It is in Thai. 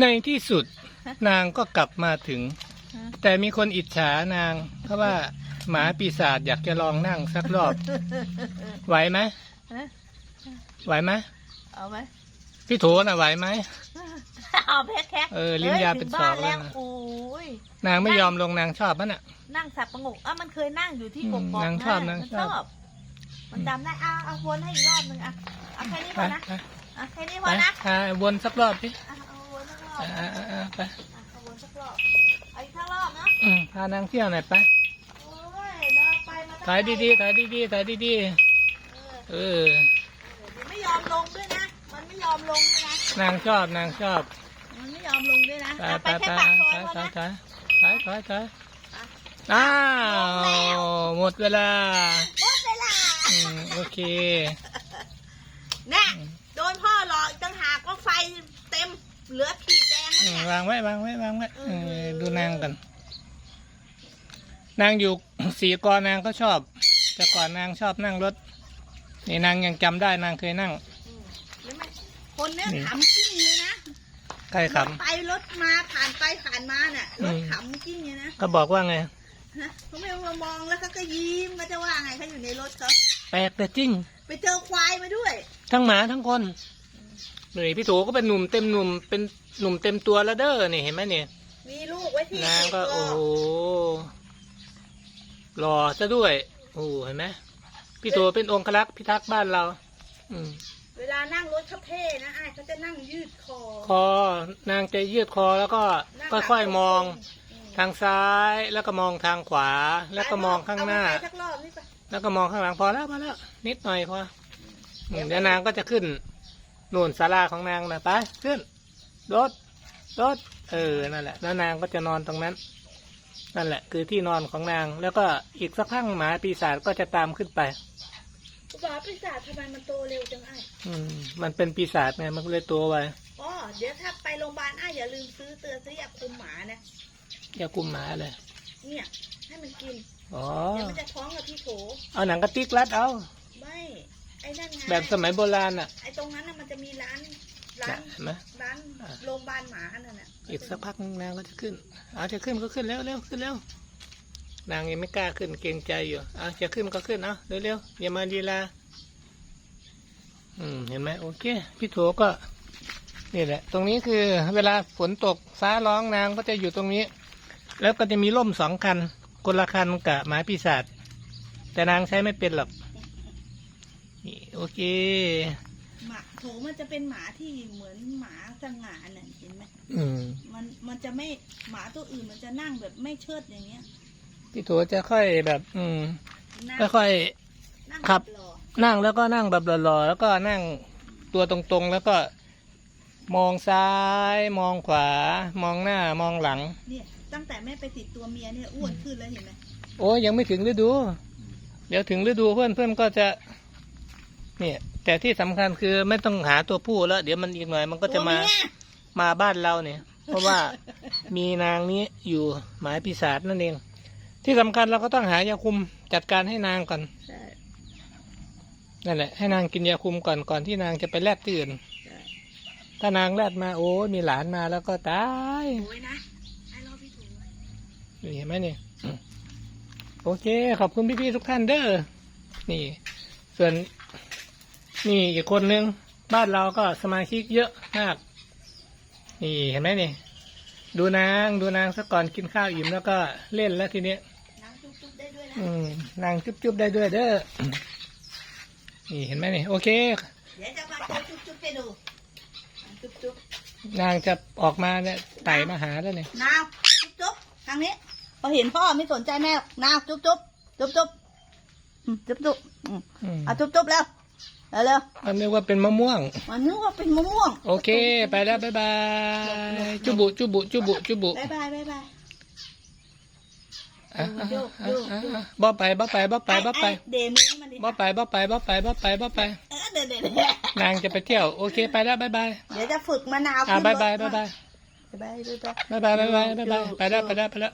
ในที่สุดนางก็กลับมาถึงฮะแต่มีคนอิจฉานาง เพราะว่าหมาปีศาจอยากจะลองนั่งสักรอบ ไหวไหมฮะไหวไหมเอาไหมพี่โถน่ะไหวไหมเอาเพชรแค่เออลิ้นยาเป็นศอกแล้แล้ววนะโอ้ยนางไม่ยอมลงนางชอบมันอะ นั่งสับประงกอะมันเคยนั่งอยู่ที่อืกมกอกนางชอบนางมันชอบ มันจำได้เอาเอาวนให้อีกรอบหนึ่งอะเอาแค่นี้พไปอนะไปเอาแค่นี้พไปอนะอ่าวนสักรอบสิ อะเอาวนสักรอบอ่าอะอ่าอ่าไปเอาวนสักรอบเอาอีกสักรอบนะอืมพานางเที่ยวหน่อยไปโอ้ยเนาะไปมาตั้งถ่ายดีๆถ่ายดีๆถ่ายดีเออๆเออเดี๋ยวไม่ยอมลงด้วยนะ มันไม่ยอมลงด้วยนะ นางชอบนางชอบมันไม่ยอมลงด้วยนะไปเอาไปไปไปแค่ปากซอยไปพอไปนะไปไปไปไปอ้าวหมดเวลาหมดเวลาอืมโอเค แน่โดนพ่อหลอกอีกต่างหากว่าไฟเต็ม เหลือขีดแดงอืแล้ วมเนี่ยวางไว้วางไว้วางไว้เอเอออดูนางกัน นางอยู่สีกอนางก็ชอบ แต่ก่อนนางชอบนั่งรถ นี่นางยังจำได้นางเคยนั่งอืมแล้วมันคนเนี้ยนี่ขำกิ้งเลยนะใครขรถไปรถมาผ่านไปผ่านมาน่ะอืรมถขำกิ้งเลยนะำก็บอกว่าไงฮะเขาไม่มามองแล้วเขาก็ยิ้มก็จะว่าไงเขาอยู่ในรถเขาแปลกแต่จริง ไปเจอควายมาด้วย ทั้งหมาทั้งคน นี่พี่โถก็เป็นหนุ่มเต็มหนุ่มเป็นหนุ่มเต็มตัวแล้วเด้อนี่เห็นไหมเนี่ยมีลูกไว้ที่นางก็รโอ้โหหล่อซะด้วยโอ้โหเห็นไหมพี่โถเป็นองครักษ์พิทักษ์บ้านเรา อืมเวลานั่งรถเขาเท่นะไอ้ายเขาจะนั่งยืดคอ คอนางจะยืดคอแล้วก็นั่งค่อยๆมองอืมทางซ้ายแล้วก็มองทางขวา แล้วก็มองข้างหน้าเอไปสักรอบนี่ปะแล้วก็มองข้างหลังพอแล้วพอแล้วนิดหน่อยพออืมเดี๋ยวนางก็จะขึ้น นู่นศาลาของนางนะไปขึ้นรถรถเออนั่นแหละ แล้วนางก็จะนอนตรงนั้น นั่นแหละ คือที่นอนของนาง แล้วก็อีกสักพักหมาปีศาจก็จะตามขึ้นไปบาปีศาจทำไมมันโตเร็วจังไอ้ายอืม มันเป็นปีศาจไงมันก็เลยตัวไว้อ๋อเดี๋ยวถ้าไปโรงพยาบาลไอ้ายอย่าลืมซื้อเตือนซื้อยาคุมหมานะอย่ากุมหมาเลยเนี่ย ให้มันกินอ๋อเดี๋ยวมันจะท้องกับพี่โถเอาหนังกระติกรัดเอา ไม่ไอ้นั่นไงแบบสมัยโบราณอะไอ้ตรงนั้นน่ะมันจะมีร้านร้านเห็นไหมร้านอะโรงพยาบาลหมาอันนั้นน่ะอีกสักพักนึงนางก็จะขึ้น เอาจะขึ้นก็ขึ้นเร็วเร็วขึ้นเร็วนางยังไม่กล้าขึ้นเกรงใจอยู่เอาจะขึ้นก็ขึ้นเอาเร็วเร็วอย่ามาลีลาอืมเห็นไหมโอเคพี่โถก็ นี่แหละ ตรงนี้คือ เวลาฝนตกฟ้าร้องนางก็จะอยู่ตรงนี้ แล้วก็จะมีร่มสองคันคนละคันกับหมาปีศาจแต่นางใช้ไม่เป็นหรอกนี่ โอเค หมาโถมันจะเป็นหมาที่เหมือนหมาสง่าน่ะเห็นไหมอืม มันมันจะไม่หมาตัวอื่นมันจะนั่งแบบไม่เชิดอย่างเงี้ยพี่โถจะค่อยแบบ อืมนั่งค่อย นั่งครับ หล่อๆนั่งแล้วก็นั่งแบบหล่อๆแล้วก็นั่งตัวตรงๆ แล้วก็ มองซ้าย มองขวา มองหน้ามองหลัง เนี่ย ตั้งแต่แม่ไปติดตัวเมียเนี่ยอ้วนขึ้นแล้วเห็นไหมโอ้ยยังไม่ถึงฤดู เดี๋ยวถึงฤดูเพื่อนเพื่อนก็จะ เนี่ยแต่ที่สำคัญคือไม่ต้องหาตัวผู้แล้ว เดี๋ยวมันอีกหน่อยมันก็จะมาตัวเยมาบ้านเราเนี่ย เพราะว่ามีนางนี้อยู่หมายปีศาจนั่นเอง ที่สำคัญเราก็ต้องหายาคุมจัดการให้นางก่อนใช่นั่นแหละให้นางกินยาคุมก่อนก่อนที่นางจะไปแลดที่อื่นใช่ถ้านางแลดมาโอ้ยมีหลานมาแล้วก็ตายโอ้ยนะไอ้รอพี่ถูไว้นี่เห็นไหมนี่อืมโอเค ขอบคุณพี่ๆทุกท่านเด้อนี่ ส่วน นี่อีกคนนึง บ้านเราก็สมาชิกเยอะมาก นี่เห็นไหมนี่ ดูนาง ดูนางซะก่อนกินข้าวอิ่มแล้วก็เล่นแล้วทีเนี้ยน้ำจุ๊บๆได้ด้วยนะอืมนางจุ๊บๆได้ด้วยเด้อ นี่เห็นไหมนี่ โอเคเดี๋ยวจะมาเจอจุ๊บๆไปดูจุ๊บนางจะออกมาเนี่ยไต่มาหาแล้วเนี่ยๆนาวจุ๊บๆทางนี้ พอเห็นพ่อไม่สนใจแม่หรอกนาวจุ๊บๆจุ๊บๆอืมจุ๊บๆอืมอืมเอาจุ๊บๆแล้ว แล้วเร็วมันนึกว่าเป็นมะม่วงๆมันนึกว่าเป็นมะม่วงโอเค ไปแล้วบ๊ายบาย จุบุจุบุจุบุจุบุบายบายบายบายอะอะโยกอะโยกอะโยกอะบ่ไปบ่ไปบ่ไปบ่ไปอ้เดมือมันดิบ่ไปบ่ไปบ่ไปบ่ไปบ่ไป เออเดี๋ยวเดี๋ยวนางจะไปเที่ยว โอเค ไปแล้วบ๊ายบายเดี๋ยวจะฝึกมะนาวอะขึ้นบ๊ายบายรถบ๊ายบายบ๊ายบายบ๊ายบาย บ๊ายบายบ๊ายบายบ๊ายบายไปแล้วไปแล้วไปแล้ว